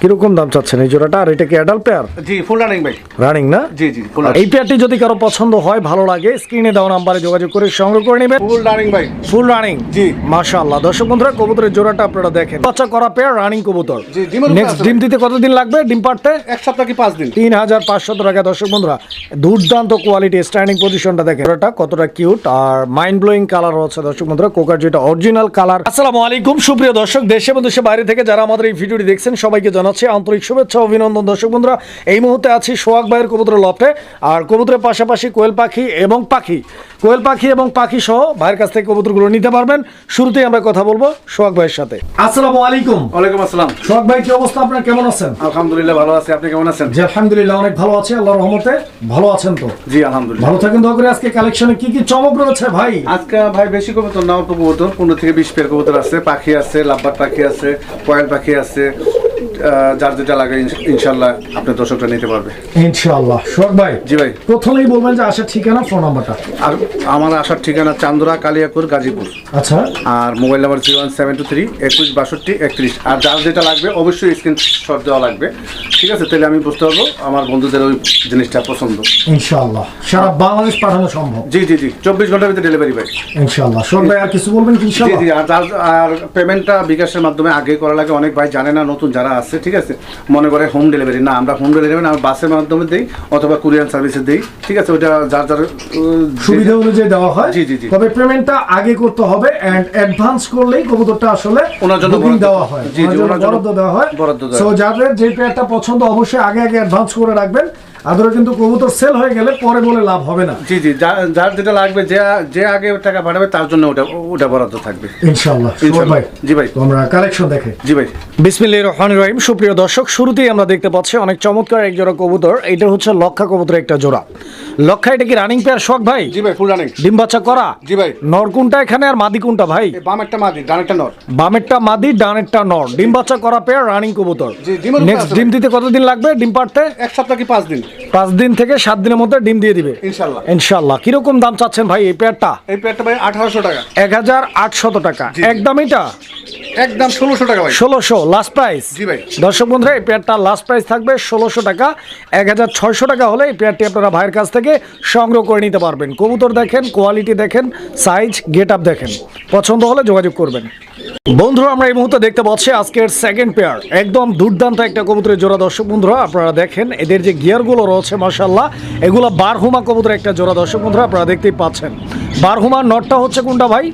কীরকম দাম চাচ্ছেন এই জোড়াটা? আর এটা কি অ্যাডাল্ট পেয়ার জি ফুল রানিং ভাই। রানিং না? জি জি ফুল এই পেয়ারটি যদি কারও পছন্দ হয় ভালো লাগে স্ক্রিনে দেওয়া নাম্বারে যোগাযোগ করে সংগ্রহ করে নেবেন। ফুল রানিং ভাই। ফুল রানিং জি। মাশাআল্লাহ। দর্শক বন্ধুরা কবুতরের জোড়াটা আপনারা দেখেন। বাচ্চা করা পেয়ার রানিং কবুতর। জি, নেক্সট ডিম দিতে কতদিন লাগবে? ডিম পাড়তে? এক সপ্তাহ কি পাঁচ দিন। তিন হাজার পাঁচশত টাকা। দর্শক বন্ধুরা দুর্দান্ত কোয়ালিটি স্ট্যান্ডিং পজিশনটা দেখেন। ওটা কতটা কিউট আর মাইন্ড ব্লোয়িং কালার হচ্ছে দর্শক বন্ধুরা। কোকার যেটা অরিজিনাল কালার আসসালামু আলাইকুম। সুপ্রিয় দর্শক দেশে এবং দেশের বাইরে থেকে যারা আমাদের এই ভিডিওটি দেখছেন সবাইকে জানাচ্ছি আন্তরিক শুভেচ্ছা অভিনন্দন। দর্শক বন্ধুরা এই মুহূর্তে আছি সোহাগ ভাইয়ের কবুতরের লফটে। আর কবুতরের পাশাপাশি কোয়েল পাখি এবং পাখি। কোয়েল পাখি এবং পাখি সহ ভাইয়ের কাছ থেকে কবুতরগুলো নিতে পারবেন। শুরুতেই আমরা কথা বলব সোহাগ ভাইয়ের সাথে। আসসালামু আলাইকুম। ওয়ালাইকুম আসসালাম। সোহাগ ভাই কি অবস্থা? আপনার কেমন আছেন? আলহামদুলিল্লাহ ভালো আছি। আপনি কেমন আছেন? জি আলহামদুলিল্লাহ অনেক ভালো আছি। আল্লাহর রহমতে ভালো আছেন তো? জি আলহামদুলিল্লাহ। ভালো থাকেন। দয়া করে আজকে কালেকশনে কি কি চমক রয়েছে ভাই? আজকে ভাই বেশি কবুতর না অল্প কবুতর। পনেরো থেকে বিশ পেয়ার কবুতর আছে। পাখি আছে লাভবার পাখি আছে কয়েল পাখি আছে। যার যেটা লাগে ইনশাল্লাহ আপনার দর্শকটা নিতে পারবে। ইনশাআল্লাহ। সোহাগ ভাই জি ভাই প্রথমেই বলবেন যে আসার ঠিকানা ফোন নাম্বারটা। আর আমার আসার ঠিকানা চান্দরা কালিয়াকুর গাজীপুর। আচ্ছা। আর mobile number zero one seven two three একুশ বাষট্টি একত্রিশ। আর যার যেটা লাগবে অবশ্যই স্ক্রিন শট দেওয়া লাগবে। ঠিক আছে তাহলে আমি বুঝতে পারব আমার বন্ধুদের ওই জিনিসটা পছন্দ। ইনশাআল্লাহ। সারা বাংলাদেশ পাঠানো সম্ভব। জি জি জি। চব্বিশ ঘণ্টার ভিতরে ডেলিভারি ভাই। ইনশাআল্লাহ। সোহাগ ভাই আর কিছু বলবেন জি জি আর আর পেমেন্টটা বিকাশের মাধ্যমে আগে করা লাগে। অনেক ভাই জানে না নতুন যারা আছে ঠিক আছে? মনে করে হোম ডেলিভারি না আমরা হোম ডেলিভারি না আমরা বাসের মাধ্যমে দিই অথবা কুরিয়ার সার্ভিসে দিই ঠিক আছে? ওটা যার যার সুবিধা অনুযায়ী দেওয়া হয়। জি, জি, জি। তবে পেমেন্টটা আগে করতে হবে এন্ড অ্যাডভান্স করলেই কবুতরটা আসলে ওনার জন্য দেওয়া হয়। জি, জি, ওনার জন্য বরাদ্দ দেওয়া হয়। সো যাদের যে পেয়ারটা পছন্দ অবশ্যই আগে আগে অ্যাডভান্স করে রাখবেন। আদরে কিন্তু কবুতর সেল হয়ে গেলে পরে বলে লাভ হবে না। জি জি যা- যার যেটা লাগবে যে যে আগে টাকা পাঠাবে তার জন্য ওটা ওটা বরাদ্দ থাকবে। ইনশাআল্লাহ। ভাই জি ভাই। তো আমরা কালেকশন দেখে। জি ভাই। বিসমিল্লাহ রহমান রহিম। সুপ্রিয় দর্শক শুরুতেই আমরা দেখতে পাচ্ছি অনেক চমৎকার এক জোড়া কবুতর। এটা হচ্ছে লক্ষা কবুতর একটা জোড়া। লক্ষা এটা কি রানিং পেয়ার শখ ভাই? জি ভাই ফুল রানিং ডিম বাচ্চা করা? জি ভাই। নর কোনটা এখানে আর মাদি কোনটা ভাই? এই বাম একটা মাদি ডান একটা নর। বামেরটা মাদি ডানেরটা নর। ডিম বাচ্চা করা পেয়ার রানিং কবুতর। নেক্সট ডিম দিতে কতদিন লাগবে? ডিম পাড়তে? এক সপ্তাহ কি পাঁচ দিন? পাঁচ দিন থেকে সাত দিনের মধ্যে ডিম দিয়ে দিবে। ইনশাল্লাহ। ইনশাল্লাহ। কীরকম দাম চাচ্ছেন ভাই এই পেয়ারটা? এই পেয়ারটা ভাই আঠারোশো টাকা। এক হাজার আটশত টাকা। একদম এটা? একদম ষোলোশো টাকা ভাই। লাস্ট প্রাইস জি ভাই। দর্শক বন্ধুরা এই পেয়ারটা লাস্ট প্রাইস থাকবে ষোলোশো টাকা। এক হাজার ছয়শো টাকা হলে এই পেয়ারটি আপনারা ভাইয়ের কাছ থেকে সংগ্রহ করে নিতে পারবেন। কবুতর দেখেন কোয়ালিটি দেখেন সাইজ গেট আপ দেখেন। পছন্দ হলে যোগাযোগ করবেন। বন্ধুরা আমরা এই মুহূর্তে দেখতে পাচ্ছি আজকের সেকেন্ড পেয়ার একদম দুর্দান্ত একটা কবুতরের জোড়া। দর্শক বন্ধুরা আপনারা দেখেন এদের যে গিয়ারগুলো রয়েছে মাসাল্লাহ এগুলো বারহুমা কবুতরের একটা জোড়া। দর্শক বন্ধুরা আপনারা দেখতেই পাচ্ছেন। বারহুমার নটটা হচ্ছে কোনটা ভাই?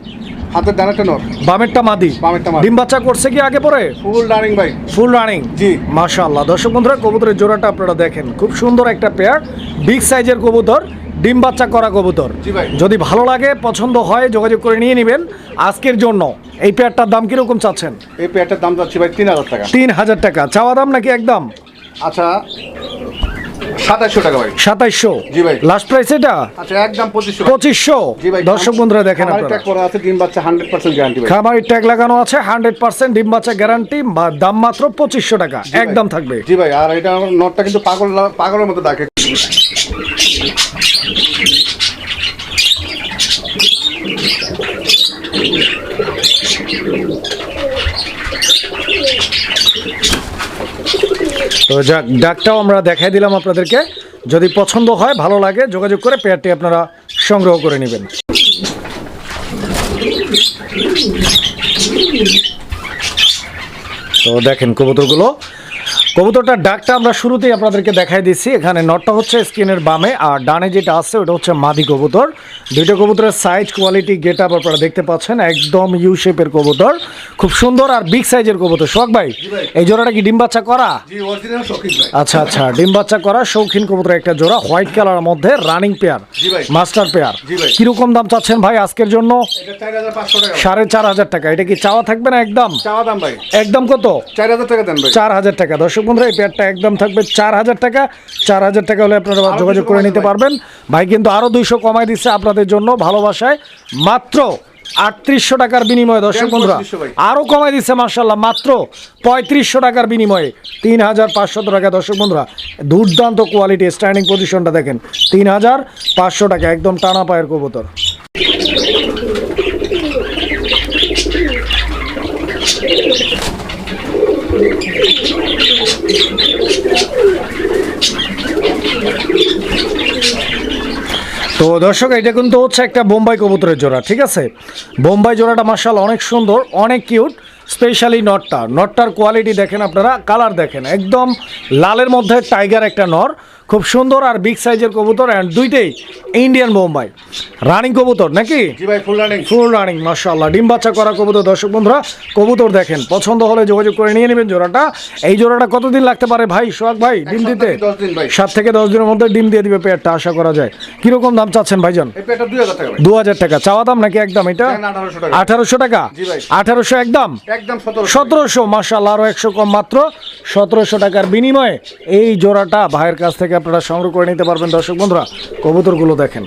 হাতের ডান একটা নর বামেরটা মাদি। বামেরটা মাদি। ডিম বাচ্চা করছে কি আগে পরে? ফুল রানিং ভাই। Full running? জি। মাশাআল্লাহ। দর্শক বন্ধুরা কবুতরের জোড়াটা আপনারা দেখেন। খুব সুন্দর একটা পেয়ার বিগ সাইজের কবুতর ডিম বাচ্চা করা কবুতর। যদি ভালো লাগে পছন্দ হয় যোগাযোগ করে নিয়ে নেবেন। আজকের জন্য এই পেয়ারটার দাম কীরকম চাচ্ছেন? এই পেয়ারটার দাম চাচ্ছি ভাই তিন হাজার টাকা। তিন হাজার টাকা। চাওয়া দাম নাকি একদম? আচ্ছা সাতাশশো টাকা ভাই। সাতাইশশো? জি ভাই। লাস্ট প্রাইস এটা? আচ্ছা একদম পঁচিশশো। পঁচিশশো? জি ভাই দর্শক বন্ধুরা দেখেন করা আছে ডিম বাচ্চা হান্ড্রেড পার্সেন্ট গ্যারান্টি ভাই। ট্যাগ লাগানো আছে হান্ড্রেড পার্সেন্ট ডিম বাচ্চা গ্যারান্টি দাম মাত্র পঁচিশশো টাকা। একদম থাকবে। জি ভাই আর এটা নটটা কিন্তু পাগল পাগলের মতো ডাকে তো যাক ডাকটাও আমরা দেখাই দিলাম আপনাদেরকে। যদি পছন্দ হয়, ভালো লাগে, যোগাযোগ করে পেয়ারটি আপনারা সংগ্রহ করে নেবেন। তো দেখেন কবুতরগুলো। কবুতরটার ডাকটা আমরা শুরুতেই আপনাদেরকে দেখাই দিচ্ছি। এখানে নটটা হচ্ছে স্ক্রিনের বামে আর ডানে যেটা আছে ওটা হচ্ছে মাদি কবুতর। দুইটা কবুতরের সাইজ কোয়ালিটি গেট আপ আপনারা দেখতে পাচ্ছেন একদম ইউ শেপের কবুতর। খুব সুন্দর আর বিগ সাইজের কবুতর। শখ ভাই এই জোড়াটা কি ডিম বাচ্চা করা? আচ্ছা আচ্ছা ডিম বাচ্চা করা শৌখিন কবুতর একটা জোড়া হোয়াইট কালারের মধ্যে রানিং পেয়ার মাস্টার পেয়ার কীরকম দাম চাচ্ছেন ভাই আজকের জন্য। সাড়ে চার হাজার টাকা। এটা কি চাওয়া থাকবে না একদম? চাওয়া দাম ভাই। একদম কত? চার হাজার টাকা দেন ভাই। চার হাজার টাকা। দর্শক বন্ধুরা এই পেয়ারটা একদম থাকবে চার হাজার টাকা। চার হাজার টাকা হলে আপনারা যোগাযোগ করে নিতে পারবেন। ভাই কিন্তু আরও দুইশো কমাই দিচ্ছে আপনাদের জন্য ভালোবাসায়। মাত্র আটত্রিশশো টাকার বিনিময়ে দর্শক বন্ধুরা 3500 ভাই। আরও কমাই দিচ্ছে মার্শাল্লাহ মাত্র পঁয়ত্রিশশো টাকার বিনিময়ে। তিন হাজার পাঁচশত টাকা দর্শক বন্ধুরা দুর্দান্ত কোয়ালিটি স্ট্যান্ডিং পজিশনটা দেখেন। তিন হাজার পাঁচশো টাকা একদম টানা পায়ের কবুতর। তো দর্শক, এটা কিন্তু হচ্ছে একটা বোম্বাই কবুতরের জোড়া, ঠিক আছে? বোম্বাই জোড়াটা মার্শাল অনেক সুন্দর, অনেক কিউট, স্পেশালি নটটা। নটটার কোয়ালিটি দেখেন আপনারা, কালার দেখেন, একদম লালের মধ্যে টাইগার একটা নর। খুব সুন্দর আর বিগ সাইজের কবুতর অ্যান্ড দুইটাই ইন্ডিয়ান বোম্বাই রানিং কবুতর নাকি? ফুল রানিং মার্শাল্লাহ ডিম বাচ্চা করা কবুতর দর্শক বন্ধুরা কবুতর দেখেন। পছন্দ হলে যোগাযোগ করে নিয়ে নেবেন জোড়াটা। এই জোড়াটা কতদিন লাগতে পারে ভাই সোহাগ ভাই ডিম দিতে? সাত থেকে দশ দিনের মধ্যে ডিম দিয়ে দিবে পেয়ারটা আশা করা যায়। কীরকম দাম চাচ্ছেন ভাইজান? দু হাজার টাকা। চাওয়া দাম নাকি একদম এটা? আঠারোশো টাকা। আঠারোশো একদম? সতেরোশো। মাসাল্লাহ আরও একশো কম মাত্র। সতেরোশো টাকার বিনিময়ে এই জোড়াটা ভাইয়ের কাছ থেকে আপনারা সংগ্রহ করে নিতে পারবেন। দর্শক বন্ধুরা কবুতরগুলো দেখেন।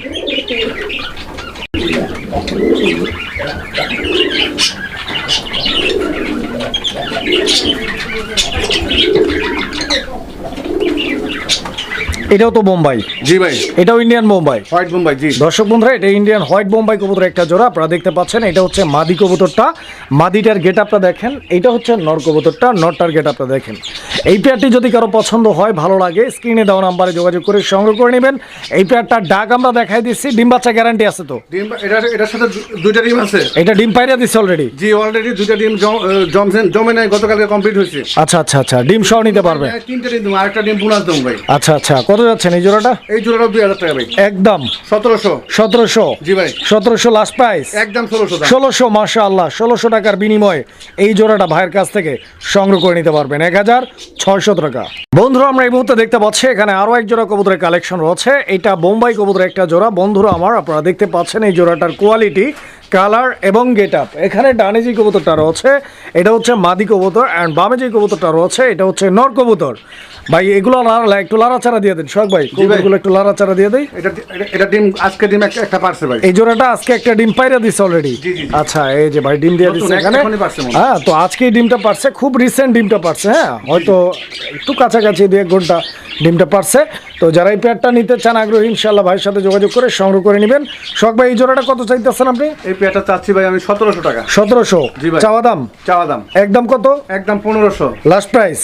এটাও তো বোম্বাই। জি ভাই। এটাও ইন্ডিয়ান বোম্বাই হোয়াইট বোম্বাই জি। দর্শক বন্ধুরা এটা ইন্ডিয়ান হোয়াইট বোম্বাই কবুতর একটা জোড়া আপনারা দেখতে পাচ্ছেন এটা হচ্ছে মাদি কবুতরটা। মাদিটার গেট আপটা দেখেন এটা হচ্ছে নর কবুতরটা নরটার গেট আপটা দেখেন। এই পেয়ারটি যদি কারও পছন্দ হয় ভালো লাগে স্ক্রিনে দেওয়া নাম্বারে যোগাযোগ করে সংগ্রহ করে নেবেন। এই পেয়ারটার ডাক আমরা দেখাই দিচ্ছি ডিম বাচ্চা গ্যারান্টি আছে তো? ডিম এটা এটার সাথে দুইটা ডিম আছে। এটা ডিম পাইরা দিচ্ছে অলরেডি জি অলরেডি দুইটা ডিম জমছেন জমে নাই গতকালকে কমপ্লিট হয়েছে। আচ্ছা আচ্ছা আচ্ছা ডিম সহ নিতে পারবে। তিনটা ডিম আরেকটা ডিম বোনাস দেবো ভাই। আচ্ছা আচ্ছা কত যাচ্ছেন এই জোড়াটা? এই জোড়াটা দুই হাজার টাকা ভাই। একদম। সতেরোশো। সতেরোশো। জি ভাই। সতেরোশো লাস্ট প্রাইস একদম ষোলোশো ষোলোশো মাসা আল্লাহ ষোলোশো টাকার বিনিময়ে এই জোড়াটা ভাইয়ের কাছ থেকে সংগ্রহ করে নিতে পারবেন। এক হাজার ছয়শো টাকা। বন্ধুরা আমরা এই মুহূর্তে দেখতে পাচ্ছি এখানে আরও এক জোড়া কবুতরের কালেকশন রয়েছে। এটা বোম্বাই কবুতরের একটা জোড়া। বন্ধুরা আমার আপনারা দেখতে পাচ্ছেন এই জোড়াটার কোয়ালিটি কালার এবং গেট আপ। এখানে ডানে যে কবুতরটা রয়েছে এটা হচ্ছে মাদি কবুতর অ্যান্ড বামে যে কবুতরটা রয়েছে এটা হচ্ছে নর কবুতর। ভাই এগুলো একটু লাড়াচাড়া দিয়ে দেন সোহাগ ভাই। কবুতরগুলো একটু লাড়াচাড়া দিয়ে দেয় এটা ডিম আজকে ডিম একটা পারছে ভাই। এই জোড়াটা আজকে একটা ডিম পাইরা দিছে অলরেডি। আচ্ছা এই যে ভাই ডিম দিয়ে এক- এখানে। হয়। তো আজকে ডিমটা পারছে খুব রিসেন্ট ডিমটা পারছে হ্যাঁ। হয়তো একটু কাছাকাছি দু এক ঘণ্টা ডিমটা পারছে। তো যারা এই পেয়ারটা নিতে চান আগ্রহী ইনশাল্লাহ ভাইয়ের সাথে যোগাযোগ করে সংগ্রহ করে নেবেন। শখ ভাই এই জোড়াটা কত চাইতেছেন আপনি? এই পেয়ারটা চাচ্ছি ভাই আমি সতেরোশো টাকা। সতেরোশো? চাওয়া দাম? চাওয়া দাম। একদম কত? একদম পনেরোশো। লাস্ট প্রাইস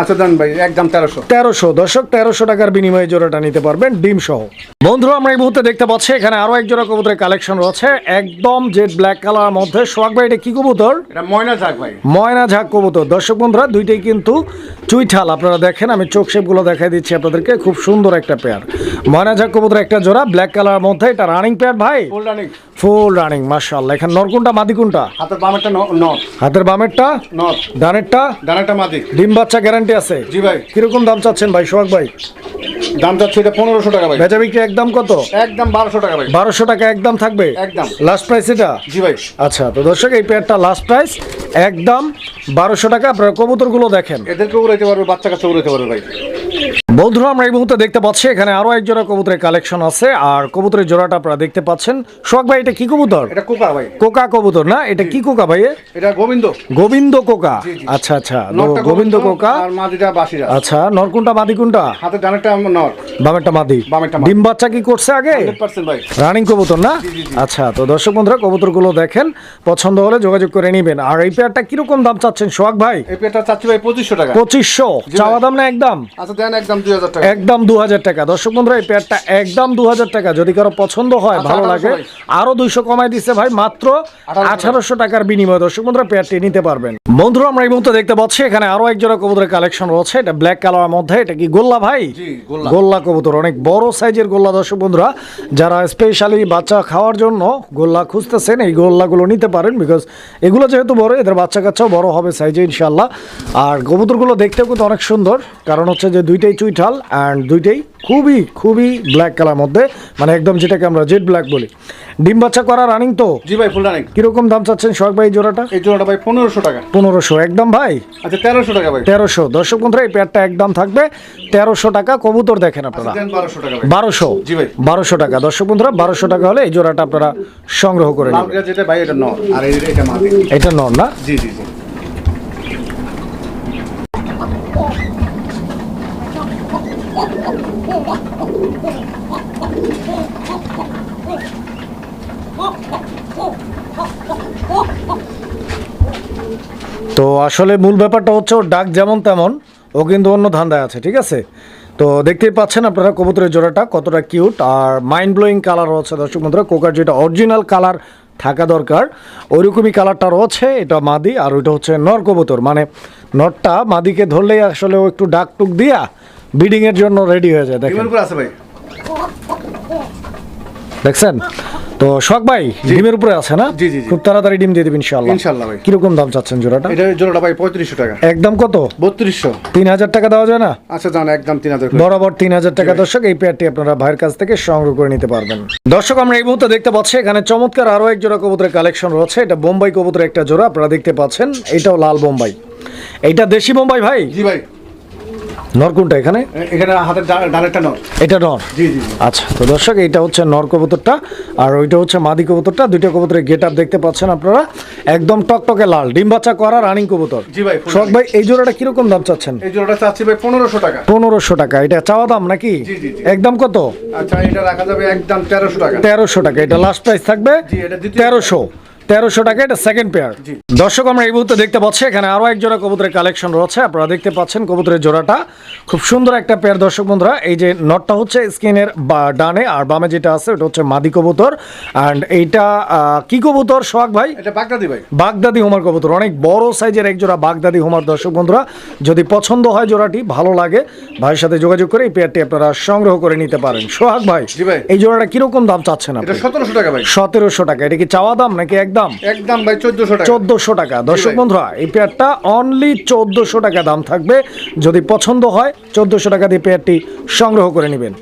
আচ্ছা দেন ভাই একদম তেরোশো। তেরোশো। দর্শক তেরোশো টাকার বিনিময়ে জোড়াটা নিতে পারবেন ডিম সহ। বন্ধুরা আমরা এই মুহূর্তে দেখতে পাচ্ছি এখানে আরও এক জোড়া কবুতরের কালেকশন রয়েছে। একদম জেড ব্ল্যাক কালার মধ্যে। সোহাগ ভাই এটা কি কবুতর? এটা ময়না ভাই। ময়না ঝাঁক কবুতর। দর্শক বন্ধুরা দুইটাই কিন্তু চুইঠাল। আপনারা দেখেন আমি চোখ শেপগুলো দেখাই দিচ্ছি আপনাদেরকে। খুব সুন্দর একটা পেয়ার ময়না ঝাঁক কবুতর একটা জোড়া ব্ল্যাক কালার মধ্যে। এটা রানিং পেয়ার ভাই। রানিং ফুল রানিং মার্শাল্লাহ এখানে নরকুনটা মাদি কোনটা? হাতের বামেরটা নট হাতের বামেরটা? নট ডানেরটা? ডানাটা মাদি। ডিম বাচ্চা গ্যারান্টি আছে? জি ভাই। কীরকম দাম চাচ্ছেন ভাই সোহাগ ভাই? দাম যাচ্ছে এটা পনেরোশো টাকা ভাই। বেচা বিক্রি একদম কত? একদম বারোশো টাকা ভাই। বারোশো টাকা একদম থাকবে? একদম। লাস্ট প্রাইস এটা? জি ভাই। আচ্ছা তো দর্শক এই পেয়ারটা লাস্ট প্রাইস একদম বারোশো টাকা। আপনারা কবুতরগুলো দেখেন। এদেরকে উড়াইতে পারবে বাচ্চা কাছে উড়াইতে পারবে ভাই। বন্ধুরা আমরা এই মুহূর্তে দেখতে পাচ্ছি এখানে আরও এক জোড়া কবুতরের কালেকশন আছে। আর কবুতরের জোড়াটা আপনারা দেখতে পাচ্ছেন। সোহাগ ভাই এটা কি কবুতর? এটা কোকা ভাই। কোকা কবুতর না? এটা কি কোকা ভাই এটা গোবিন্দ। গোবিন্দ কোকা। আচ্ছা আচ্ছা। গোবিন্দ কোকা। আর মাদিটা বাসিরা। আচ্ছা নরকুনটা মাদি কোনটা? ডানাটা নট বামেরটা মাদি। ডিম বাচ্চা কি করছে আগে? হান্ড্রেড পার্সেন্ট ভাই। রানিং কবুতর না? আচ্ছা তো দর্শক বন্ধুরা কবুতরগুলো দেখেন। পছন্দ হলে যোগাযোগ করে নেবেন। আর এই পেয়ারটা কীরকম দাম চাচ্ছেন সোহাগ ভাই? এই পেয়ারটা চাচ্ছি ভাই পঁচিশশো টাকা। পঁচিশশো। চাওয়া দাম না একদম? আচ্ছা দেন একদম। একদম দু হাজার টাকা। দর্শক বন্ধুরা এই পেয়ারটা একদম দু হাজার টাকা। যদি কারও পছন্দ হয় আচ্ছা, ভালো লাগে। আরও দুইশো কমাই দিচ্ছে ভাই মাত্র আঠারোশো টাকার বিনিময়ে। দর্শক বন্ধুরা পেয়ারটি নিতে পারবেন। বন্ধুরা আমরা এই মুহূর্তে দেখতে পাচ্ছি এখানে আরও এক জোড়া কবুতরের কালেকশন রয়েছে। এটা ব্ল্যাক কালারের মধ্যে। এটা কি গোল্লা ভাই? গোল্লা। কবুতর। অনেক বড় সাইজের গোল্লা দর্শক বন্ধুরা। যারা স্পেশালি বাচ্চা খাওয়ার জন্য গোল্লা খুঁজতেছেন এই গোল্লাগুলো নিতে পারেন বিকজ এগুলো যেহেতু বড় এদের বাচ্চা কাচ্চাও বড় হবে সাইজে ইনশাল্লাহ আর কবুতরগুলো দেখতেও কিন্তু অনেক সুন্দর। কারণ হচ্ছে যে দুইটাই চুইঠাল অ্যান্ড দুইটাই খুবই খুবই ব্ল্যাক কালার মধ্যে মানে একদম যেটাকে আমরা জেড ব্ল্যাক বলি। ডিম বাচ্চা করা রানিং তো? জি ভাই ফুল রানিং কীরকম দাম চাচ্ছেন সোহাগ ভাই জোড়াটা? এই জোড়াটা ভাই পনেরোশো টাকা। পনেরোশো একদম ভাই? আচ্ছা তেরোশো টাকা ভাই। তেরোশো। দর্শক বন্ধুরা এই পেয়ারটা একদম থাকবে। তেরোশো টাকা কবুতর দেখেন আচ্ছা আপনারা বারোশো টাকা বারোশো? জি ভাই। বারোশো টাকা। দর্শক বন্ধুরা বারোশো টাকা হলে এই জোড়াটা আপনারা সংগ্রহ করে নেবেন। যেটা ভাই এটা নট আর এটা নন না? জি জি জি। তো আসলে মূল ব্যাপারটা হচ্ছে ওর ডাক যেমন তেমন, ও কিন্তু অন্য ধান্দায় আছে, ঠিক আছে? তো দেখতেই পাচ্ছেন আপনারা কবুতরের জোড়াটা কতটা কিউট আর মাইন্ড ব্লোয়িং কালার রয়েছে দর্শক বন্ধুরা, কোকার যেটা অরিজিনাল কালার থাকা দরকার, ওইরকমই কালারটা রয়েছে, এটা মাদি আর ওইটা হচ্ছে নর কবুতর মানে নরটা মাদিকে ধরলেই আসলে ও একটু ডাক টুক দিয়া ব্রিডিং এর জন্য রেডি হয়ে যায় দেখেন। ডিমের উপর আছে ভাই। দেখছেন? তো শখ ভাই ডিমের উপরে আছে না? জি, জি। খুব তাড়াতাড়ি ডিম দিয়ে দিবেন ইনশাআল্লাহ। ইনশাআল্লাহ ভাই। কীরকম দাম চাচ্ছেন জোড়াটা? এটা জোড়াটা ভাই পঁয়ত্রিশশো টাকা। একদম কত? বত্রিশশো। তিন হাজার টাকা দেওয়া যায় না? আচ্ছা জান একদম তিন হাজার বরাবর তিন হাজার টাকা দর্শক এই পেয়ারটি আপনারা ভাইয়ের কাছ থেকে সংগ্রহ করে নিতে পারবেন। দর্শক আমরা এই মুহূর্তে দেখতে পাচ্ছি এখানে চমৎকার আরও এক জোড়া কবুতরের কালেকশন রয়েছে। এটা বোম্বাই কবুতরের একটা জোড়া আপনারা দেখতে পাচ্ছেন এটাও লাল বোম্বাই। এটা দেশি বোম্বাই ভাই? জি ভাই। নর কোনটা এখানে? এখানে হাতের ডা- ডানেরটা নয় এটা নর? জি জি আচ্ছা তো দর্শক এইটা হচ্ছে নর কবুতরটা আর ওইটা হচ্ছে মাদি কবুতরটা। দুইটা কবুতরের গেট আপ দেখতে পাচ্ছেন আপনারা। একদম টকটকে লাল ডিম বাচ্চা করা রানিং কবুতর। জি ভাই, শখ ভাই এই জোড়াটা কীরকম দাম চাচ্ছেন? এই জোড়াটা চাচ্ছি ভাই পনেরোশো টাকা। পনেরোশো টাকা এটা চাওয়া দাম নাকি? জি, জি, জি। একদম কত? আচ্ছা এটা রাখা যাবে একদম তেরোশো টাকা। তেরোশো টাকা এটা লাস্ট প্রাইস থাকবে এটা তেরোশো। তেরোশো টাকা এটা সেকেন্ড পেয়ার দর্শক আমরা এই মুহূর্তে দেখতে পাচ্ছি এখানে আরও এক জোড়া কবুতরের কালেকশন রয়েছে। আপনারা দেখতে পাচ্ছেন কবুতরের জোড়াটা। খুব সুন্দর একটা পেয়ার দর্শক বন্ধুরা। এই যে নটটা হচ্ছে স্কিনের ডানে আর বামে যেটা আছে ওটা হচ্ছে মাদি কবুতর। অ্যান্ড এইটা কি কবুতর সোহাগ ভাই? এটা বাগদাদি ভাই। বাগদাদি হোমার কবুতর। অনেক বড় সাইজের এক জোড়া বাগদাদি হোমার দর্শক বন্ধুরা। যদি পছন্দ হয় জোড়াটি ভালো লাগে ভাইয়ের সাথে যোগাযোগ করে এই পেয়ারটি আপনারা সংগ্রহ করে নিতে পারেন। সোহাগ ভাই এই জোড়াটা কীরকম দাম চাচ্ছেন আপনি? সতেরোশো টাকা ভাই। সতেরোশো টাকা। এটা কি চাওয়া দাম নাকি একদম। একদম ভাই চোদ্দশো টাকা। চোদ্দশো টাকা। দর্শক বন্ধুরা এই পেয়ারটা অনলি চোদ্দশো টাকা দাম থাকবে। যদি পছন্দ হয় চোদ্দশো টাকা দিয়ে পেয়ারটি সংগ্রহ করে নেবেন।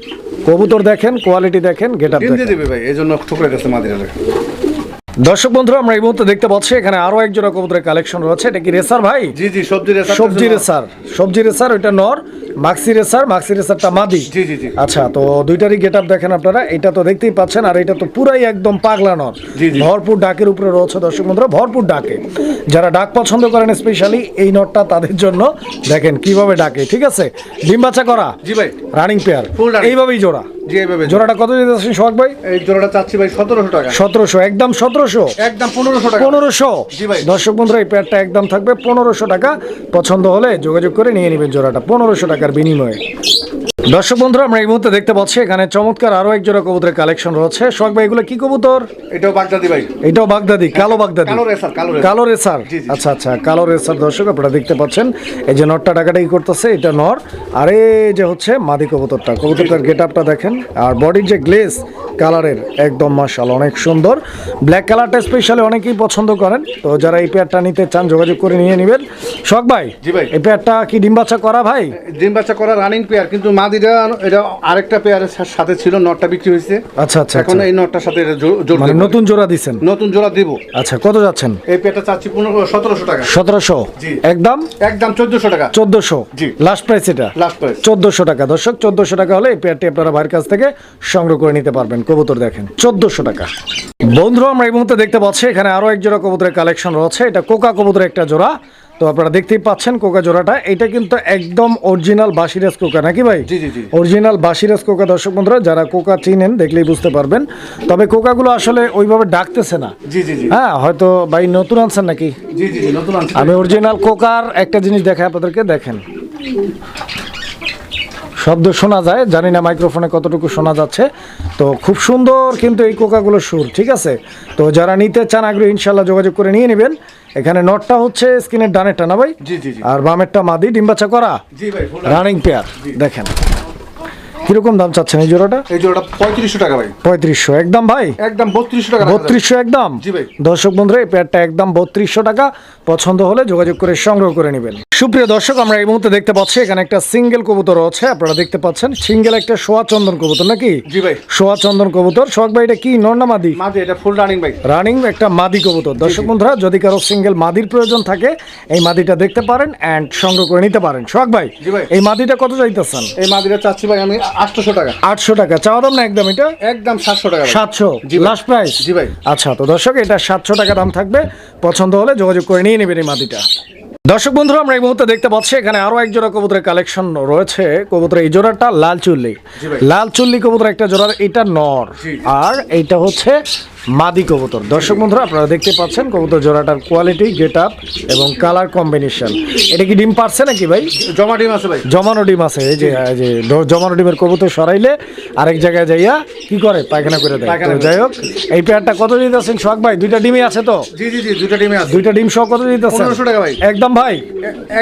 কবুতর দেখেন কোয়ালিটি দেখেন গেট দিয়ে দিবে ভাই এই জন্য ঠুকরে গেছে মাদিরা দর্শক বন্ধুরা আমরা এই মুহূর্তে দেখতে পাচ্ছি এখানে আরও এক জোড়া কবুতরের কালেকশন রয়েছে। এটা কি রেসার ভাই? জি জি সবজি রেসা সবজি রেসার। সবজি রেসার ওইটা নর মাক্সি রেসার মাক্সি রেসারটা মাদি। জি, জি, জি। আচ্ছা তো দুইটারই গেট আপ দেখেন আপনারা এটা তো দেখতেই পাচ্ছেন আর এটা তো পুরাই একদম পাগলা নর। ভরপুর ডাকের উপরে রয়েছে দর্শক বন্ধুরা ভরপুর ডাকে। যারা ডাক পছন্দ করেন স্পেশালি এই নটটা তাদের জন্য দেখেন কীভাবে ডাকে ঠিক আছে? ডিম বাচ্চা করা জি ভাই। রানিং পেয়ার এইভাবেই জোড়া। জি এইভাবে জোড়াটা কত সোহাগ ভাই? এই জোড়াটা চাচ্ছি ভাই সতেরোশো টাকা। সতেরোশো একদম সতেরোশো? একদম পনেরোশো টাকা। পনেরোশো? জি ভাই। দর্শক বন্ধুরা এই একদম থাকবে পনেরোশো টাকা। পছন্দ হলে যোগাযোগ করে নিয়ে নেবেন জোড়াটা পনেরোশো টাকার বিনিময়ে। দর্শক বন্ধুরা আমরা এই মুহূর্তে দেখতে পাচ্ছি এখানে চমৎকার আরও এক জোড়া কবুতরের কালেকশন রয়েছে। সোহাগ ভাই এগুলো কি কবুতর? এটাও বাগদাদি ভাই। এটাও বাগদাদি কালো বাগদাদি। কালো রেসার কালো রেসার। আচ্ছা আচ্ছা কালো রেসার দর্শক আপনারা দেখতে পাচ্ছেন। এই যে নটটা টাকাটাই করতেছে এটা নর। আর এই যে হচ্ছে মাদি কবুতরটা কবুতরটার গেট আপটা দেখেন। আর বডির যে গ্লেস কালারের একদম মার্শাল অনেক সুন্দর। ব্ল্যাক কালারটা স্পেশালি অনেকেই পছন্দ করেন। তো যারা এই পেয়ারটা নিতে চান যোগাযোগ করে নিয়ে নেবেন। শখ ভাই জি ভাই। এই পেয়ারটা কি ডিম বাচ্চা করা ভাই? ডিম বাচ্চা করা রানিং পেয়ার কিন্তু মাদিরা এটা আরেকটা পেয়ারের সাথে ছিল নটটা বিক্রি হয়েছে। আচ্ছা আচ্ছা এখন আচ্ছা। এই নটটার সাথে এটা মানে নতুন জোড়া দিছেন নতুন জোড়া দিব। আচ্ছা কত যাচ্ছেন? এই পেয়ারটা চাচ্ছি পনেরো সতেরোশো টাকা। সতেরোশো। একদম? একদম চোদ্দশো টাকা। চোদ্দশো? জি। লাস্ট প্রাইস এটা? লাস্ট প্রাইস চোদ্দশো টাকা। দর্শক চোদ্দশো টাকা হলে এই পেয়ারটি আপনারা ভাইয়ের কাছ থেকে সংগ্রহ করে নিতে পারবেন। কবুতর দেখেন চোদ্দশো টাকা। বন্ধু আমরা এই মুহূর্তে দেখতে পাচ্ছি এখানে আরও এক জোড়া কবুতরের কালেকশন রয়েছে। এটা কোকা কবুতরের একটা জোড়া। তো আপনারা দেখতেই পাচ্ছেন কোকা জোড়াটা। এটা কিন্তু একদম অরিজিনাল বাসিরাজ কোকা নাকি ভাই। অরিজিনাল বাসিরাজ কোকা দর্শক বন্ধুরা যারা কোকা চিনেন দেখলেই বুঝতে পারবেন। তবে কোকাগুলো আসলে ওইভাবে ডাকতেছে না। হ্যাঁ হয়তো ভাই নতুন আনছেন নাকি? আমি অরিজিনাল কোকার একটা জিনিস দেখাই আপনাদেরকে দেখেন। শব্দ শোনা যায় জানি না মাইক্রোফোনে কতটুকু শোনা যাচ্ছে। তো খুব সুন্দর কিন্তু এই কোকাগুলোর সুর ঠিক আছে? তো যারা নিতে চান আগ্রহী ইনশাল্লাহ যোগাযোগ করে নিয়ে নেবেন। এখানে নটটা হচ্ছে স্ক্রিনের ডানেরটা না ভাই? আর বামেরটা মাদি ডিম্বাচা করা? রানিং পেয়ার দেখেন। কীরকম দাম চাচ্ছেন এই জোড়াটা? এই জোড়াটা পঁয়ত্রিশশো টাকা ভাই। পঁয়ত্রিশশো। একদম ভাই? একদম বত্রিশশো টাকা বত্রিশশো একদম? জি ভাই। দর্শক বন্ধুরা এই পেয়ারটা একদম বত্রিশশো টাকা। পছন্দ হলে যোগাযোগ করে সংগ্রহ করে নেবেন। সুপ্রিয় দর্শক আমরা এই মুহূর্তে দেখতে পাচ্ছি এখানে একটা সিঙ্গেল কবুতর আছে। আপনারা দেখতে পাচ্ছেন সিঙ্গেল একটা সোয়া চন্দন কবুতর নাকি? জি ভাই। সোয়া চন্দন কবুতর। সোহাগ ভাই এটা কি নর্না মাদি? মাঝে এটা ফুল রানিং ভাই। রানিং একটা মাদি কবুতর। দর্শক বন্ধুরা যদি কারও সিঙ্গেল মাদির প্রয়োজন থাকে এই মাদিটা দেখতে পারেন অ্যান্ড সংগ্রহ করে নিতে পারেন। সোহাগ ভাই জি ভাই। এই মাদিটা কত চাইতেছেন? এই মাদিটা চাচ্ছি ভাই আমি আটশোশো টাকা। আটশো টাকা। চাওয়া দাম না একদম এটা? একদম সাতশো টাকা ভাই। সাতশো? জি লাস্ট প্রাইস জি ভাই। আচ্ছা তো দর্শক এটা সাতশো টাকা দাম থাকবে। পছন্দ হলে যোগাযোগ করে নিয়ে নেবেন এই মাটিটা। দর্শক বন্ধুরা আমরা এই মুহূর্তে দেখতে পাচ্ছি এখানে আরও এক জোড়া কবুতরের কালেকশন রয়েছে। কবুতরের এই জোড়াটা লাল চুল্লি। লাল চুল্লি কবুতর একটা জোড়ার এটা নর। আর এইটা হচ্ছে মাদি কবুতর। দর্শক বন্ধুরা আপনারা দেখতে পাচ্ছেন কবুতর জোড়াটার কোয়ালিটি গেট আপ এবং কালার কম্বিনেশন এটা কি ডিম পারছে নাকি ভাই? জমা ডিম আছে ভাই। জমানো ডিম আছে এই যে এই যে জমানো ডিমের কবুতর সরাইলে আরেক জায়গায় যাইয়া কি করে? পায়খানা করে দেয়। তো যাই হোক এই পেয়ারটা কত দিতেছেন সোহাগ ভাই? দুইটা ডিমই আছে তো? জি জি জি দুটো ডিমে আছে। দুইটা ডিম সহ কত দিতেছেন? 1500 টাকা ভাই। একদম ভাই?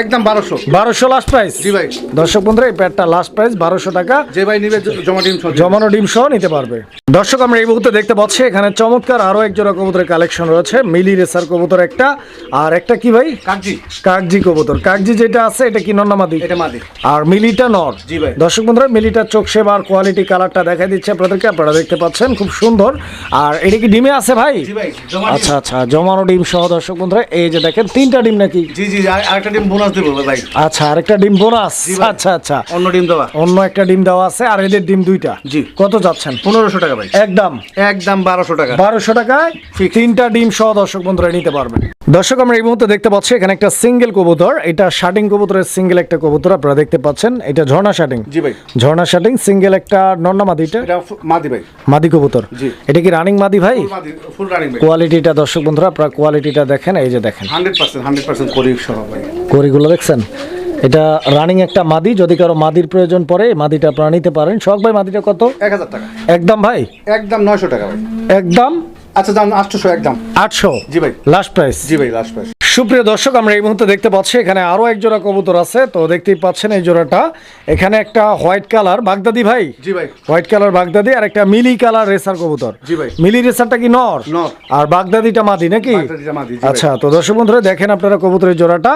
একদম বারোশো। বারোশো লাস্ট প্রাইস জি ভাই। দর্শক বন্ধুরা এই পেয়ারটা লাস্ট প্রাইস বারোশো টাকা। যে ভাই নিবে জমা ডিম সহ জমানো ডিম সহ নিতে পারবে। দর্শক আমরা এই মুহূর্তে দেখতে পাচ্ছি এখানে চমৎকার আরও এক জোড়া কবুতরের কালেকশন রয়েছে। মিলি রেসার কবুতর একটা। আর একটা কি ভাই? কাকজি। কাকজি কবুতর। কাকজি যেটা আছে এটা কি নন্নামাদি এটা মাদি। আর মিলিটা নর। জি ভাই। দর্শক বন্ধুরা মিলিটার চোখ সেবা আর কোয়ালিটি কালারটা দেখা দিচ্ছে আপনাদেরকে। আপনারা দেখতে পাচ্ছেন খুব সুন্দর। আর এটা কি ডিমে আছে ভাই। আচ্ছা আচ্ছা জমানো ডিম সহ দর্শক বন্ধুরা এই যে দেখেন তিনটা ডিম নাকি? জি জি আর- আরেকটা ডিম বোনাস দেবো ভাই। আচ্ছা আরেকটা ডিম বোনাস আচ্ছা আচ্ছা। অন্য ডিম দেওয়া। অন্য একটা ডিম দেওয়া আছে আর এদের ডিম দুইটা। জি। কত যাচ্ছেন? পনেরোশো টাকা ভাই। একদম। একদম বারোশো টাকা। বারোশো টাকায় তিনটা ডিম সহ দর্শক বন্ধুরা নিতে পারবেন দর্শক আমরা এই মুহূর্তে দেখতে পাচ্ছি এখানে একটা সিঙ্গেল কবুতর। এটা শার্টিং কবুতরের সিঙ্গেল একটা কবুতর আপনারা দেখতে পাচ্ছেন। এটা ঝর্ণা শার্টিং জি ভাই। ঝর্ণা শার্টিং সিঙ্গেল একটা নন্না মাদিটা এটা? মাদি ভাই। মাদি কবুতর। জি। এটা কি রানিং মাদি ভাই? ফুল মাদি রানিং ভাই। কোয়ালিটিটা দর্শক বন্ধুরা আপনারা কোয়ালিটিটা দেখেন এই যে দেখেন। হান্ড্রেড পার্সেন্ট হান্ড্রেড পার্সেন্ট করি সহ ভাই। করিগুলো দেখছেন? এটা রানিং একটা মাদি যদি কারও মাদির প্রয়োজন পড়ে মাদিটা আপনারা নিতে পারেন। শখ ভাই মাদিটা কত? এক হাজার টাকা। একদম ভাই? একদম নয়শো টাকা ভাই। একদম? আচ্ছা দাম আটশোশো একদম। আটশো? জি ভাই। লাস্ট প্রাইস জি ভাই লাস্ট প্রাইস সুপ্রিয় দর্শক আমরা এই মুহূর্তে দেখতে পাচ্ছি এখানে আরও এক জোড়া কবুতর আছে। তো দেখতেই পাচ্ছেন এই জোড়াটা। এখানে একটা হোয়াইট কালার বাগদাদি ভাই। জি ভাই। হোয়াইট কালার বাগদাদি আর একটা মিলি কালার রেসার কবুতর। জি ভাই। মিলি রেসারটা কি নর? নর। আর বাগদাদিটা মাদি নাকি? আচ্ছা তো দর্শক বন্ধুরা দেখেন আপনারা কবুতরের জোড়াটা।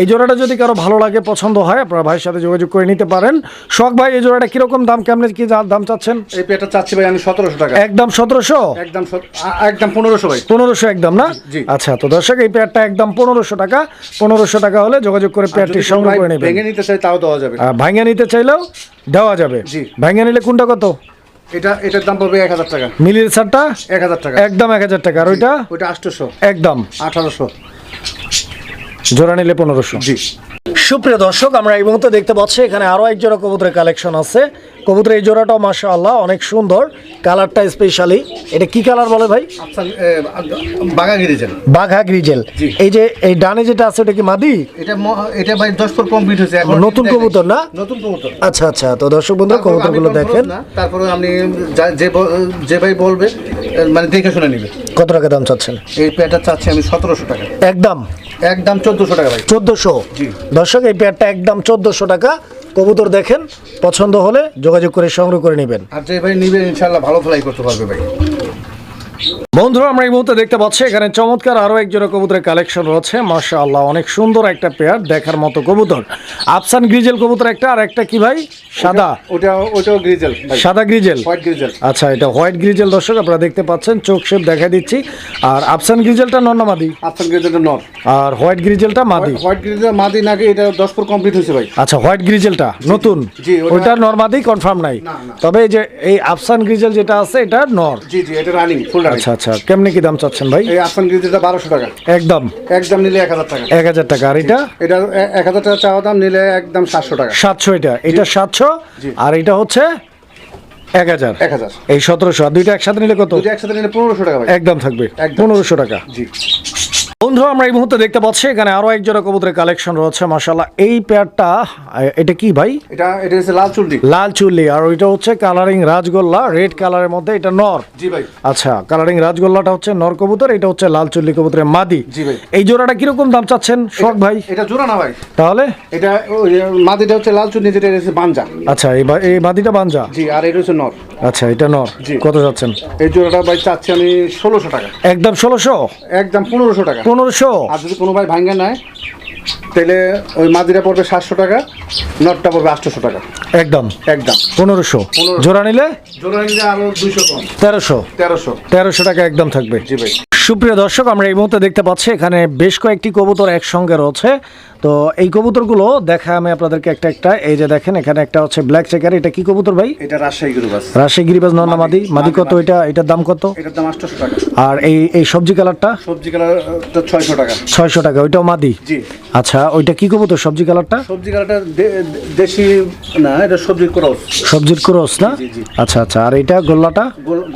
এই জোড়াটা যদি কারও ভালো লাগে পছন্দ হয় আপনারা ভাইয়ের সাথে যোগাযোগ করে নিতে পারেন। শখ ভাই এই জোড়াটা কীরকম দাম কেমনে কি দাম চাচ্ছেন? এই পেটা চাচ্ছি ভাই আমি সতেরোশো টাকা। একদম সতেরোশো? একদম একদম পনেরোশো ভাই। পনেরোশো একদম না। আচ্ছা তো দর্শক এই পেয়ারটা একদম পনেরোশো টাকা পনেরোশো টাকা হলে যোগাযোগ করে পেয়ারটি সংগ্রহ করে নেবেন। ভেঙে নিতে চাই তাও দেওয়া যাবে ভাঙিয়ে নিতে চাইলেও দেওয়া যাবে। জি। ভাঙিয়ে নিলে কোনটা কত? এটা এটার দাম পড়বে এক হাজার টাকা। মিলির এক হাজার টাকা। একদম এক হাজার টাকা। আর ওইটা? ওইটা আটশোশো। একদম। আঠারোশো। জোড়া নিলে পনেরোশো। জি। সুপ্রিয় দর্শক আমরা এই মুহূর্তে দেখতে পাচ্ছি এখানে আরও এক জোড়া কবুতরের কালেকশন আছে। কবুতরের এই জোড়াটাও মাসা আল্লাহ অনেক সুন্দর। কালারটা স্পেশালি এটা কি কালার বলে ভাই? আচ্ছা বাঘা গ্রিজেল। এই যে এই ডানে যেটা আছে ওটা কি মাদি? এটা এটা ভাই দশ পর কমপ্লিট হয়েছে এখন নতুন কবুতর না? নতুন কবুতর। আচ্ছা আচ্ছা তো দর্শক বন্ধু কবুতরগুলো দেখেন। তারপরে আপনি যে যে ভাই বলবে মানে দেখে শুনে নিবে। কত টাকা দাম চাচ্ছেন? এই পেয়ারটা চাচ্ছি আমি সতেরোশো টাকা। একদম। একদম চোদ্দোশো টাকা ভাই। চোদ্দোশো? জি। দর্শক এই পেয়ারটা একদম চোদ্দোশো টাকা। কবুতর দেখেন পছন্দ হলে যোগাযোগ করে সংগ্রহ করে নেবেন। আর যে ভাই নেবেন ইনশাল্লাহ ভালো ফ্লাই করতে পারবে ভাই। বন্ধুরা আমরা এই মুহূর্তে দেখতে পাচ্ছি এখানে চমৎকার আরও এক জোড়া কবুতরের কালেকশন রয়েছে। মাশা আল্লাহ অনেক সুন্দর একটা পেয়ার দেখার মতো কবুতর। আফসান গ্রিজেল কবুতর একটা আর একটা কি ভাই? সাদা। ওটা ওটাও গ্রিজেল সাদা গ্রিজেল? White grizzle. আচ্ছা এটা হোয়াইট গ্রিজেল দর্শক আপনারা দেখতে পাচ্ছেন চোখ শেপ দেখা দিচ্ছি। আর আফসান গ্রিজেলটা নন্নামাদি আফসান গ্রিজেলটা নর। আর হোয়াইট গ্রিজেলটা মাদি? হোয়াইট গ্রিজেল মাদি নাকি এটা দশ পর কমপ্লিট হয়েছে ভাই। আচ্ছা হোয়াইট গ্রিজেলটা নতুন? জি, ওটা- ওইটা নর্মাদি কনফার্ম নাই। না, না। তবে এই যে এই আফসান গ্রিজেল যেটা আছে এটা নর। জি জি এটা রানিং ফুল রানিং আচ্ছা আচ্ছা। কেমনে কি দাম চাচ্ছেন ভাই? এই গ্রিজেলটা বারোশো টাকা। একদম। একদম নিলে এক হাজার টাকা। এক হাজার টাকা। আর এটা? এটা এক হাজার টাকা চাওয়া দাম নিলে একদম সাতশো টাকা। সাতশো এটা। এটা সাতশো। আর এটা হচ্ছে এক হাজার। এক হাজার। এই সতেরোশো। আর দুইটা একসাথে নিলে কত? দুটো একসাথে নিলে পনেরোশো টাকা একদম থাকবে। একদম। পনেরোশো টাকা। জি। বন্ধু আমরা এই মুহূর্তে দেখতে পাচ্ছি এখানে আরও এক জোড়া কবুতরের কালেকশন রয়েছে মাসাল্লাহ এই পেয়ারটা এটা কি ভাই? এটা এটা হচ্ছে লাল চুল্লি। লাল চুল্লি আর ওইটা হচ্ছে কালারিং রাজগোল্লা রেড কালারের মধ্যে এটা নর। জি ভাই। আচ্ছা কালারিং রাজগোল্লাটা হচ্ছে নর কবুতর এটা হচ্ছে লাল চুল্লি কবুতরের মাদি। জি ভাই। এই জোড়াটা কীরকম দাম চাচ্ছেন শখ ভাই? এটা জোড়া না ভাই। তাহলে? এটা মাদিটা হচ্ছে লাল চুল্লি যেটা হচ্ছে বাঞ্জা। আচ্ছা এই এই মাদিটা বাঞ্জা? জি আর এটা হচ্ছে নর। আচ্ছা এটা নর। কত যাচ্ছেন? এই জোড়াটা ভাই চাচ্ছি আমি ষোলোশো টাকা। একদম ষোলোশো? একদম পনেরোশো টাকা। পনেরোশো? আর যদি কোনো ভাই ভাঙ্গে নেয় তাহলে ওই মাদিরা পড়বে সাতশো টাকা নটটা পড়বে আটশোশো টাকা। একদম। একদম। পনেরোশো। জোড়া নিলে? জোড়া নিলে আরও দুইশো কম। তেরোশো। তেরোশো। তেরোশো টাকা একদম থাকবে। জি ভাই। সুপ্রিয় দর্শক আমরা এই মুহূর্তে দেখতে পাচ্ছি এখানে বেশ কয়েকটি কবুতর একসঙ্গে রয়েছে। তো এই কবুতরগুলো দেখা আমি আপনাদেরকে একটা একটা এই যে দেখেন এখানে একটা হচ্ছে ব্ল্যাক চেকার এটা কি কবুতর ভাই? এটা রাজশাহী গরু বাস রাজশাহী গিরিবাজ নন্না মাদি মাদি কত এটা এটার দাম কত? এটার দাম আটশোশো টাকা। আর এই এই সবজি কালারটা? সবজি কালার ছয়শো টাকা। ছয়শো টাকা ওইটাও মাদি? জি। আচ্ছা ওইটা কি কবুতর সবজি কালারটা? সবজি কালারটা দেশি না এটা সবজির ক্রস। সবজির ক্রস না। আচ্ছা আচ্ছা আর এইটা গোল্লাটা?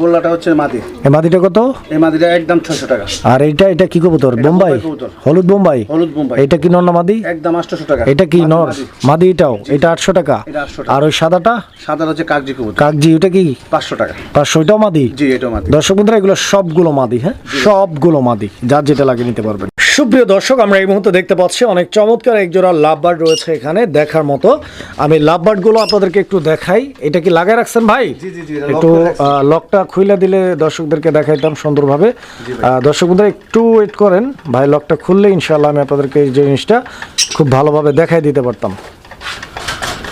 গোল্লাটা হচ্ছে মাদি। এই মাদিটা কত? এই মাদিটা একদম ছয়শো টাকা। আর এইটা এটা কি কবুতর? বোম্বাই? বোম্বাই হলুদ বোম্বাই? হলুদ বোম্বাই। এটা কি নন্না মাদি? একদম আটশোশো টাকা। এটা কি নর? মাদি। এটাও? এটা আটশো টাকা? 800 টাকা। আর ওই সাদাটা? সাদাটা হচ্ছে কাগজি কবুতর। কাগজি ওটা কি? পাঁচশো টাকা। পাঁচশো ওইটাও মাদি? জি এটাও মাদি। দর্শক বন্ধুরা এগুলো সবগুলো মাদি হ্যাঁ? সবগুলো মাদি যার যেটা লাগে নিতে পারবেন। সুপ্রিয় দর্শক আমরা এই মুহূর্তে দেখতে পাচ্ছি অনেক চমৎকার একজোড়া লাভবার্ড রয়েছে এখানে দেখার মতো। আমি লাভবার্ডগুলো আপনাদেরকে একটু দেখাই। এটা কি লাগাই রাখছেন ভাই? একটু লকটা খুলে দিলে দর্শকদেরকে দেখাইতাম সুন্দরভাবে। দর্শক বন্ধুরা একটু ওয়েট করেন। ভাই লকটা খুললে ইনশাল্লাহ আমি আপনাদেরকে এই জিনিসটা খুব ভালোভাবে দেখাই দিতে পারতাম।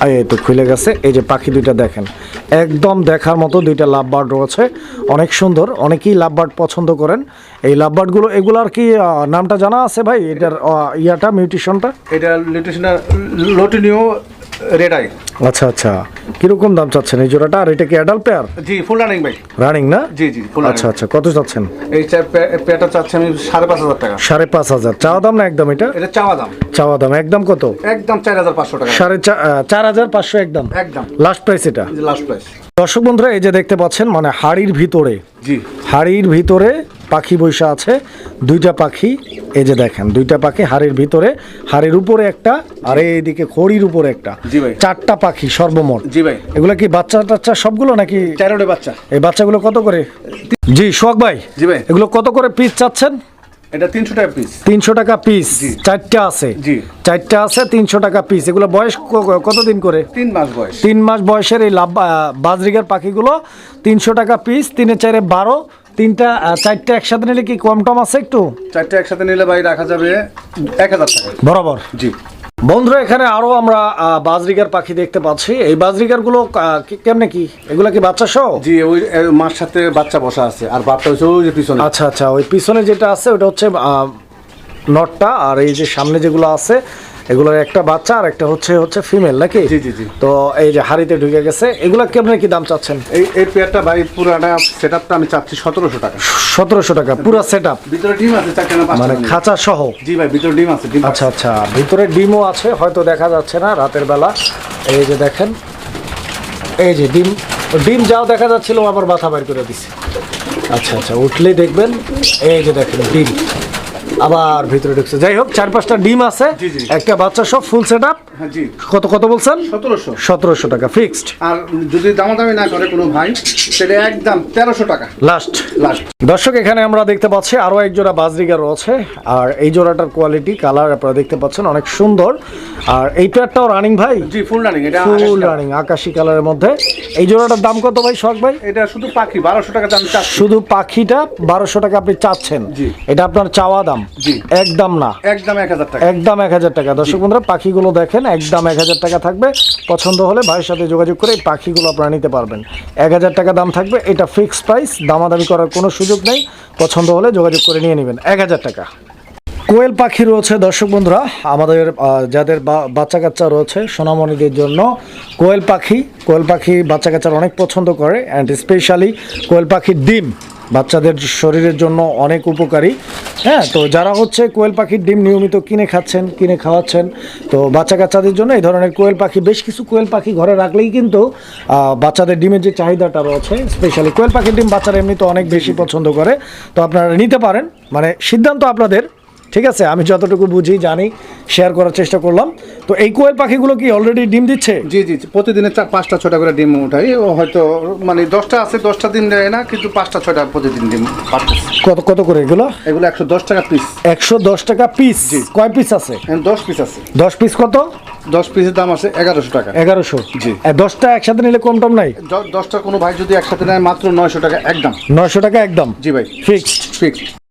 এই তো খুলে গেছে। এই যে পাখি দুইটা দেখেন। একদম দেখার মতো দুইটা লাভ বার্ড রয়েছে। অনেক সুন্দর। অনেকেই লাভ বার্ড পছন্দ করেন। এই লাভ বার্ডগুলো এগুলার কি নামটা জানা আছে ভাই? এটার ইয়াটা, মিউটেশনটা? এটা লোটিনিও রেড আই আচ্ছা আচ্ছা। কীরকম দাম চাচ্ছেন এই জোড়াটা? আর এটা কি অ্যাডাল্ট পেয়ার জি ফুল রানিং ভাই রানিং না? জি জি ফুল আচ্ছা আচ্ছা। কত চাচ্ছেন? এই চা- পে- পেটা চাচ্ছে আমি সাড়ে পাঁচ হাজার টাকা। সাড়ে পাঁচ হাজার। চাওয়া দাম না একদম এটা? এটা চাওয়া দাম। চাওয়া দাম। একদম কত? একদম চার হাজার পাঁচশো টাকা। সাড়ে চার হাজার পাঁচশো একদম। একদম। লাস্ট প্রাইস এটা? লাস্ট প্রাইস দর্শক বন্ধুরা এই যে দেখতে পাচ্ছেন মানে হাড়ির ভিতরে। জি। হাড়ির ভিতরে পাখি বৈশা আছে। দুইটা পাখি এই যে দেখেন দুইটা পাখি হাড়ির ভিতরে হাড়ির উপরে একটা আর এইদিকে খড়ির উপরে একটা। চারটা পাখি সর্বমোট। জি ভাই। এগুলো কি বাচ্চা টাচ্চা সবগুলো নাকি? চারোটে বাচ্চা। এই বাচ্চাগুলো কত করে? জি সোহাগ ভাই জি ভাই। এগুলো কত করে পিস চাচ্ছেন? এটা তিনশো টাকা পিস তিনশো টাকা পিস। চারটা আছে। চারটা আছে তিনশো টাকা পিস এগুলো বয়স কতদিন করে? তিন মাস বয়স। তিন মাস বয়সের এই লাভ বাজরিগার পাখিগুলো তিনশো টাকা পিস তিনে চারে বারো তিনটা চারটা একসাথে নিলে কি কম টম আছে একটু? চারটে একসাথে নিলে ভাই রাখা যাবে এক হাজার টাকা। বরাবর? জি। বন্ধুরা এখানে আরও আমরা বাজরিগার পাখি দেখতে পাচ্ছি। এই বাজরিগারগুলো কেমনে কি? এগুলা কি বাচ্চা সহ? জি ওই মার সাথে বাচ্চা বসা আছে। আর বাপটা হচ্ছে ওই যে পিছনে। আচ্ছা আচ্ছা ওই পিছনে যেটা আছে ওটা হচ্ছে নটটা। আর এই যে সামনে যেগুলো আছে এগুলোর একটা বাচ্চা আর একটা হচ্ছে হচ্ছে ফিমেল নাকি? জি, জি, জি। তো এই যে হাড়িতে ঢুকে গেছে এগুলা কেমনে কি দাম চাচ্ছেন? এই এই পেয়ারটা ভাই পুরাটা সেট আপটা আমি চাচ্ছি সতেরোশো টাকা। সতেরোশো টাকা পুরো সেট ভিতরে ডিম আছে চারটে না মানে খাঁচা সহ? জি ভাই ভিতরে ডিম আছে ডিম আচ্ছা আচ্ছা ভিতরে ডিমও আছে হয়তো দেখা যাচ্ছে না রাতের বেলা। এই যে দেখেন এই যে ডিম ডিম যাও দেখা যাচ্ছিল আবার মাথা বের করে দিছে। আচ্ছা আচ্ছা উঠলেই দেখবেন এই যে দেখেন ডিম। আবার ভিতরে ঢুকছে। যাই হোক চার পাঁচটা ডিম আছে। একটা বাচ্চা সব ফুল সেট আপ কত কত বলছেন? সতেরোশো। সতেরোশো টাকা ফিক্সড আর যদি দামাদামি না করে কোনো ভাই সেটা একদম তেরোশো টাকা। লাস্ট লাস্ট দর্শক এখানে আমরা দেখতে পাচ্ছি আরও এক জোড়া বাজরিগার রয়েছে। আর এই জোড়াটার কোয়ালিটি কালার আপনারা দেখতে পাচ্ছেন অনেক সুন্দর। আর এই পেয়ারটাও রানিং ভাই? জি ফুল রানিং এটা ফুল রানিং আকাশি কালারের মধ্যে। এই জোড়াটার দাম কত ভাই শখ ভাই? এটা শুধু পাখি বারোশো টাকা দাম চাচ্ছি। শুধু পাখিটা বারোশো টাকা আপনি চাচ্ছেন। জি। এটা আপনার চাওয়া দাম। একদম না। একদম এক হাজার টাকা। একদম এক হাজার টাকা। দর্শক বন্ধুরা পাখিগুলো দেখেন একদম এক হাজার টাকা থাকবে। পছন্দ হলে ভাইয়ের সাথে যোগাযোগ করে এই পাখিগুলো আপনারা নিতে পারবেন। এক হাজার টাকা দাম থাকবে এটা ফিক্সড প্রাইস দামাদামি করার কোনো সুযোগ নেই। পছন্দ হলে যোগাযোগ করে নিয়ে নেবেন। এক হাজার টাকা। কোয়েল পাখি রয়েছে দর্শক বন্ধুরা আমাদের যাদের বাচ্চা কাচ্চা রয়েছে সোনামণিদের জন্য কোয়েল পাখি। কোয়েল পাখি বাচ্চা কাচ্চারা অনেক পছন্দ করে অ্যান্ড স্পেশালি কোয়েল পাখির ডিম বাচ্চাদের শরীরের জন্য অনেক উপকারী। হ্যাঁ তো যারা হচ্ছে কোয়েল পাখির ডিম নিয়মিত কিনে খাচ্ছেন, কিনে খাওয়াচ্ছেন, তো বাচ্চা কাচ্চাদের জন্য এই ধরনের কোয়েল পাখি, বেশ কিছু কোয়েল পাখি ঘরে রাখলেই কিন্তু বাচ্চাদের ডিমের যে চাহিদাটা রয়েছে স্পেশালি কোয়েল পাখির ডিম বাচ্চারা এমনিতে অনেক বেশি পছন্দ করে, তো আপনারা নিতে পারেন। মানে সিদ্ধান্ত আপনাদের ঠিক আছে আমি যতটুকু বুঝি জানি শেয়ার করার চেষ্টা করলাম। তো এই কোয়েল পাখিগুলো কি অলরেডি ডিম দিচ্ছে? জি জি প্রতিদিনে চার পাঁচটা ছটা করে ডিম উঠাই। হয়তো মানে দশটা আছে দশটা দিন দেয় না কিন্তু পাঁচটা ছটা প্রতিদিন ডিম কত কত করে এগুলো? এগুলো একশো দশ টাকা পিস একশো দশ টাকা পিস জি। কয় পিস আছে? দশ পিস আছে। দশ পিস কত? দশ পিসের দাম আছে এগারোশো টাকা। এগারোশো। জি। দশটা একসাথে নিলে কম টম নাই? দশটা কোনো ভাই যদি একসাথে নেয় মাত্র নয়শো টাকা একদম। নয়শো টাকা একদম। জি ভাই। Fixed fixed